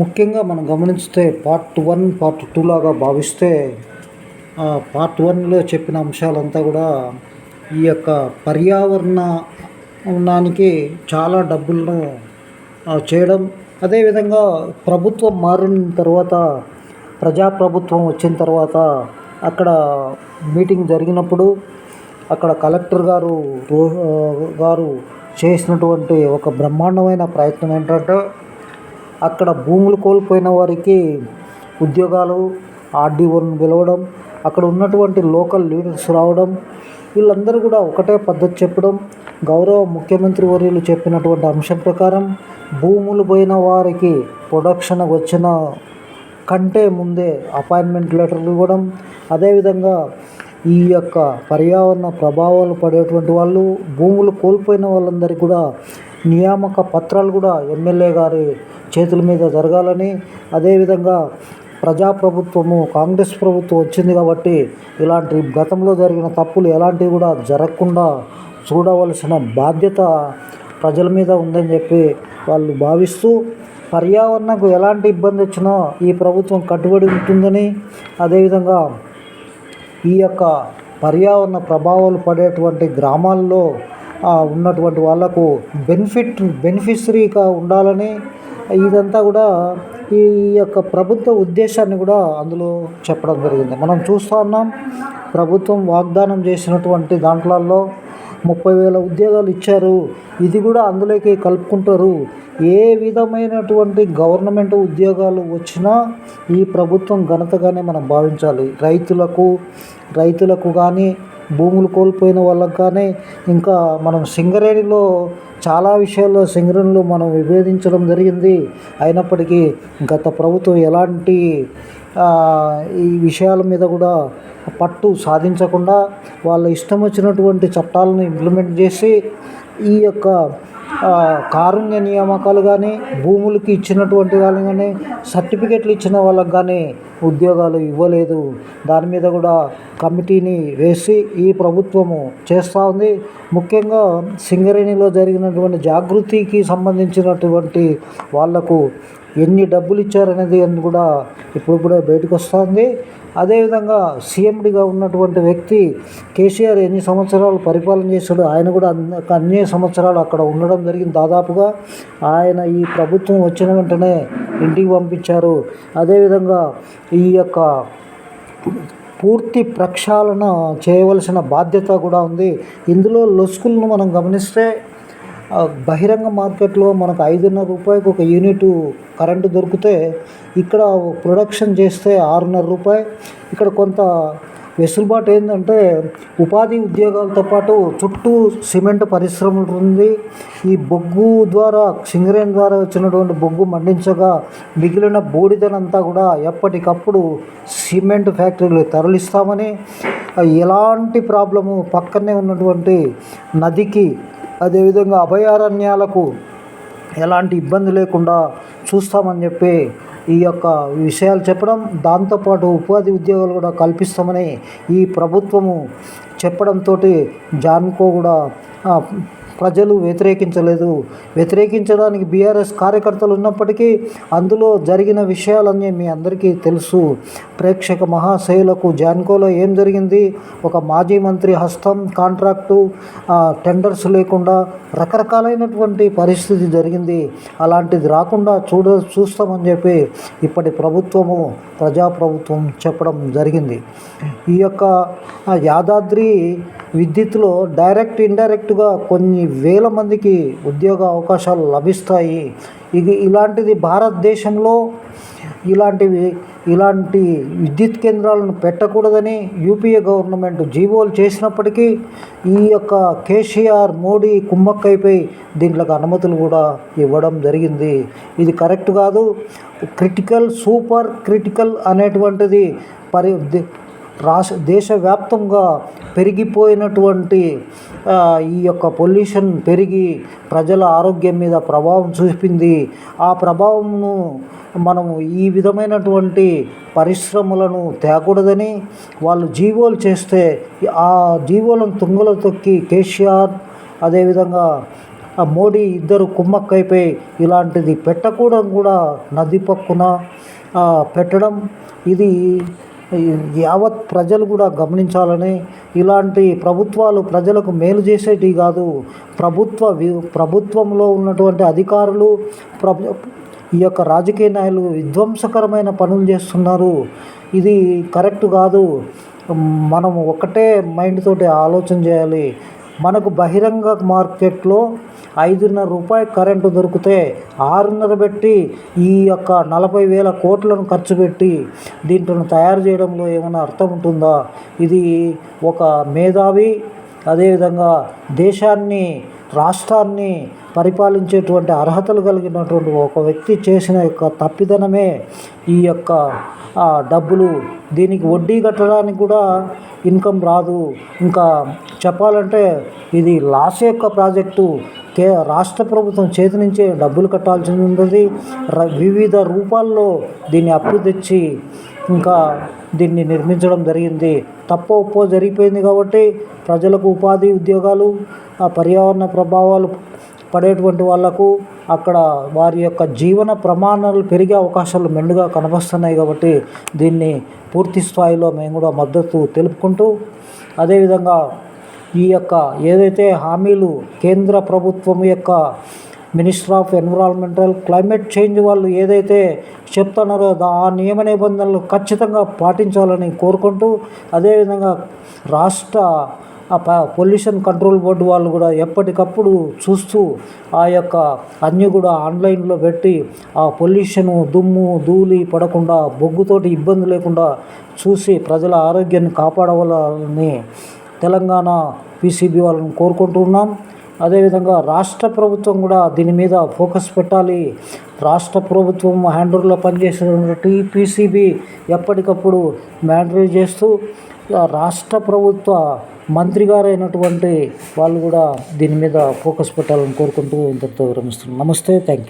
ముఖ్యంగా మనం గమనిస్తే పార్ట్ వన్ పార్ట్ టూ లాగా భావిస్తే ఆ పార్ట్ వన్లో చెప్పిన అంశాలంతా కూడా ఈ యొక్క పర్యావరణానికి చాలా డబ్బులను చేయడం. అదేవిధంగా ప్రభుత్వం మారిన తర్వాత ప్రజాప్రభుత్వం వచ్చిన తర్వాత అక్కడ మీటింగ్ జరిగినప్పుడు అక్కడ కలెక్టర్ గారు రో- గారు చేసినటువంటి ఒక బ్రహ్మాండమైన ప్రయత్నం ఏంటంటే అక్కడ భూములు కోల్పోయిన వారికి ఉద్యోగాలు ఆర్డీఓని పిలవడం అక్కడ ఉన్నటువంటి లోకల్ లీడర్స్ రావడం వీళ్ళందరూ కూడా ఒకటే పద్ధతి చెప్పడం గౌరవ ముఖ్యమంత్రి వర్యులు చెప్పినటువంటి అంశం ప్రకారం భూములు పోయిన వారికి ప్రొడక్షన్ వచ్చిన కంటే ముందే అపాయింట్మెంట్ లెటర్లు ఇవ్వడం. అదేవిధంగా ఈ యొక్క పర్యావరణ ప్రభావాలు పడేటువంటి వాళ్ళు భూములు కోల్పోయిన వాళ్ళందరికీ కూడా నియామక పత్రాలు కూడా ఎమ్మెల్యే గారి చేతుల మీద జరగాలని అదేవిధంగా ప్రజాప్రభుత్వము కాంగ్రెస్ ప్రభుత్వం వచ్చింది కాబట్టి ఇలాంటి గతంలో జరిగిన తప్పులు ఎలాంటివి కూడా జరగకుండా చూడవలసిన బాధ్యత ప్రజల మీద ఉందని చెప్పి వాళ్ళు భావిస్తూ పర్యావరణకు ఎలాంటి ఇబ్బంది వచ్చినా ఈ ప్రభుత్వం కట్టుబడి ఉంటుందని అదేవిధంగా ఈ యొక్క పర్యావరణ ప్రభావాలు పడేటువంటి గ్రామాల్లో ఉన్నటువంటి వాళ్ళకు బెనిఫిట్ బెనిఫిషరీగా ఉండాలని ఇదంతా కూడా ఈ యొక్క ప్రభుత్వ ఉద్దేశాన్ని కూడా అందులో చెప్పడం జరిగింది. మనం చూస్తూ ఉన్నాం ప్రభుత్వం వాగ్దానం చేసినటువంటి దాంట్లలో ముప్పై వేల ఉద్యోగాలు ఇచ్చారు. ఇది కూడా అందులోకి కలుపుకుంటారు. ఏ విధమైనటువంటి గవర్నమెంట్ ఉద్యోగాలు వచ్చినా ఈ ప్రభుత్వం ఘనతగానే మనం భావించాలి. రైతులకు రైతులకు కానీ భూములు కోల్పోయిన వాళ్ళకు కానీ ఇంకా మనం సింగరేణిలో చాలా విషయాల్లో సింగరేణిలో మనం విభేదించడం జరిగింది. అయినప్పటికీ గత ప్రభుత్వం ఎలాంటి ఈ విషయాల మీద కూడా పట్టు సాధించకుండా వాళ్ళ ఇష్టం వచ్చినటువంటి చట్టాలను ఇంప్లిమెంట్ చేసి ఈ యొక్క కారుణ్య నియామకాలు కానీ భూములకి ఇచ్చినటువంటి వాళ్ళని కానీ సర్టిఫికెట్లు ఇచ్చిన వాళ్ళకి కానీ ఉద్యోగాలు ఇవ్వలేదు. దాని మీద కూడా కమిటీని వేసి ఈ ప్రభుత్వము చేస్తూ ఉంది. ముఖ్యంగా సింగరేణిలో జరిగినటువంటి జాగృతికి సంబంధించినటువంటి వాళ్ళకు ఎన్ని డబ్బులు ఇచ్చారనేది అని కూడా ఇప్పుడిప్పుడే బయటకు వస్తుంది. అదేవిధంగా సీఎండిగా ఉన్నటువంటి వ్యక్తి కేసీఆర్ ఎన్ని సంవత్సరాలు పరిపాలన చేశాడో ఆయన కూడా అన్ని అన్ని సంవత్సరాలు అక్కడ ఉండడం జరిగింది దాదాపుగా. ఆయన ఈ ప్రభుత్వం వచ్చిన వెంటనే ఇంటికి పంపించారు. అదేవిధంగా ఈ యొక్క పూర్తి ప్రక్షాళన చేయవలసిన బాధ్యత కూడా ఉంది. ఇందులో లొసుకులను మనం గమనిస్తే బహిరంగ మార్కెట్లో మనకు ఐదున్నర రూపాయకు ఒక యూనిట్ కరెంటు దొరికితే ఇక్కడ ప్రొడక్షన్ చేస్తే ఆరున్నర రూపాయి. ఇక్కడ కొంత వెసులుబాటు ఏంటంటే ఉపాధి ఉద్యోగాలతో పాటు చుట్టూ సిమెంట్ పరిశ్రమ ఉంటుంది ఈ బొగ్గు ద్వారా సింగరేణి ద్వారా వచ్చినటువంటి బొగ్గు మండించగా మిగిలిన బూడిదనంతా కూడా ఎప్పటికప్పుడు సిమెంట్ ఫ్యాక్టరీలు తరలిస్తామని ఎలాంటి ప్రాబ్లము పక్కనే ఉన్నటువంటి నదికి అదేవిధంగా అభయారణ్యాలకు ఎలాంటి ఇబ్బంది లేకుండా చూస్తామని చెప్పి ఈ యొక్క విషయాలు చెప్పడం దాంతోపాటు ఉపాధి ఉద్యోగాలు కూడా కల్పిస్తామని ఈ ప్రభుత్వము చెప్పడంతో జాన్కో కూడా ప్రజలు వ్యతిరేకించలేదు. వ్యతిరేకించడానికి బీఆర్ఎస్ కార్యకర్తలు ఉన్నప్పటికీ అందులో జరిగిన విషయాలన్నీ మీ అందరికీ తెలుసు. ప్రేక్షక మహాశైలకు జాన్కోలో ఏం జరిగింది? ఒక మాజీ మంత్రి హస్తం కాంట్రాక్టు టెండర్స్ లేకుండా రకరకాలైనటువంటి పరిస్థితి జరిగింది. అలాంటిది రాకుండా చూడ చూస్తామని చెప్పి ఇప్పటి ప్రభుత్వము ప్రజాప్రభుత్వం చెప్పడం జరిగింది. ఈ యొక్క యాదాద్రి విద్యుత్లో డైరెక్ట్ ఇండైరెక్ట్గా కొన్ని వేల మందికి ఉద్యోగ అవకాశాలు లభిస్తాయి. ఇది ఇలాంటిది భారతదేశంలో ఇలాంటివి ఇలాంటి విద్యుత్ కేంద్రాలను పెట్టకూడదని యూపీఏ గవర్నమెంట్ జీవోలు చేసినప్పటికీ ఈ యొక్క కేసీఆర్ మోడీ కుమ్మక్కైపోయి దీంట్లోకి అనుమతులు కూడా ఇవ్వడం జరిగింది. ఇది కరెక్ట్ కాదు. క్రిటికల్ సూపర్ క్రిటికల్ అనేటువంటిది పరి రాష్ట్ర దేశవ్యాప్తంగా పెరిగిపోయినటువంటి ఈ యొక్క పొల్యూషన్ పెరిగి ప్రజల ఆరోగ్యం మీద ప్రభావం చూపింది. ఆ ప్రభావంను మనము ఈ విధమైనటువంటి పరిశ్రమలను తేకూడదని వాళ్ళు జీవోలు చేస్తే ఆ జీవోలను తుంగలో తొక్కి కేసీఆర్ అదేవిధంగా మోడీ ఇద్దరు కుమ్మక్కైపోయి ఇలాంటిది పెట్టకూడదు కూడా నది పక్కున పెట్టడం. ఇది యావత్ ప్రజలు కూడా గమనించాలని ఇలాంటి ప్రభుత్వాలు ప్రజలకు మేలు చేసేటివి కాదు. ప్రభుత్వ వి- ప్రభుత్వంలో ఉన్నటువంటి అధికారులు ప్రభు ఈ యొక్క రాజకీయ నాయకులు విధ్వంసకరమైన పనులు చేస్తున్నారు. ఇది కరెక్ట్ కాదు. మనం ఒకటే మైండ్ తోటి ఆలోచన చేయాలి. మనకు బహిరంగ మార్కెట్లో ఐదున్నర రూపాయి కరెంటు దొరికితే ఆరున్నర పెట్టి ఈ యొక్క నలభై వేల కోట్లను ఖర్చు పెట్టి దీంట్లో తయారు చేయడంలో ఏమైనా అర్థం ఉంటుందా? ఇది ఒక మేధావి అదేవిధంగా దేశాన్ని రాష్ట్రాన్ని పరిపాలించేటువంటి అర్హతలు కలిగినటువంటి ఒక వ్యక్తి చేసిన యొక్క తప్పిదనమే ఈ యొక్క డబ్బులు. దీనికి వడ్డీ కట్టడానికి కూడా ఇన్కమ్ రాదు. ఇంకా చెప్పాలంటే ఇది లాస్ యొక్క ప్రాజెక్టు. కే రాష్ట్ర ప్రభుత్వం చేతి నుంచే డబ్బులు కట్టాల్సి ఉంటుంది. వివిధ రూపాల్లో దీన్ని అప్పు తెచ్చి ఇంకా దీన్ని నిర్మించడం జరిగింది. తప్పో ఒప్పో జరిగిపోయింది కాబట్టి ప్రజలకు ఉపాధి ఉద్యోగాలు ఆ పర్యావరణ ప్రభావాలు పడేటువంటి వాళ్ళకు అక్కడ వారి యొక్క జీవన ప్రమాణాలు పెరిగే అవకాశాలు మెండుగా కనిపిస్తున్నాయి కాబట్టి దీన్ని పూర్తి స్థాయిలో మేము కూడా మద్దతు తెలుపుకుంటూ అదేవిధంగా ఈ యొక్క ఏదైతే హామీలు కేంద్ర ప్రభుత్వం యొక్క minister of environmental climate change వాళ్ళు ఏదైతే చెప్తున్నారో దా- ఆ నియమ నిబంధనలు ఖచ్చితంగా పాటించాలని కోరుకుంటూ అదేవిధంగా రాష్ట్ర ప- పొల్యూషన్ కంట్రోల్ బోర్డు వాళ్ళు కూడా ఎప్పటికప్పుడు చూస్తూ ఆ యొక్క అన్నీ కూడా ఆన్లైన్లో పెట్టి ఆ పొల్యూషను దుమ్ము ధూళి పడకుండా బొగ్గుతోటి ఇబ్బంది లేకుండా చూసి ప్రజల ఆరోగ్యాన్ని కాపాడవాలని తెలంగాణ పీసీబీ వాళ్ళని కోరుకుంటున్నాం అదేవిధంగా రాష్ట్ర ప్రభుత్వం కూడా దీని మీద ఫోకస్ పెట్టాలి. రాష్ట్ర ప్రభుత్వం హ్యాండ్లో పనిచేసేటువంటి పీసీబీ ఎప్పటికప్పుడు మ్యాన్డరీ చేస్తూ రాష్ట్ర ప్రభుత్వ మంత్రి గారైనటువంటి వాళ్ళు కూడా దీని మీద ఫోకస్ పెట్టాలని కోరుకుంటూ ఇంతటితో విరమిస్తున్నాం. నమస్తే థ్యాంక్ యూ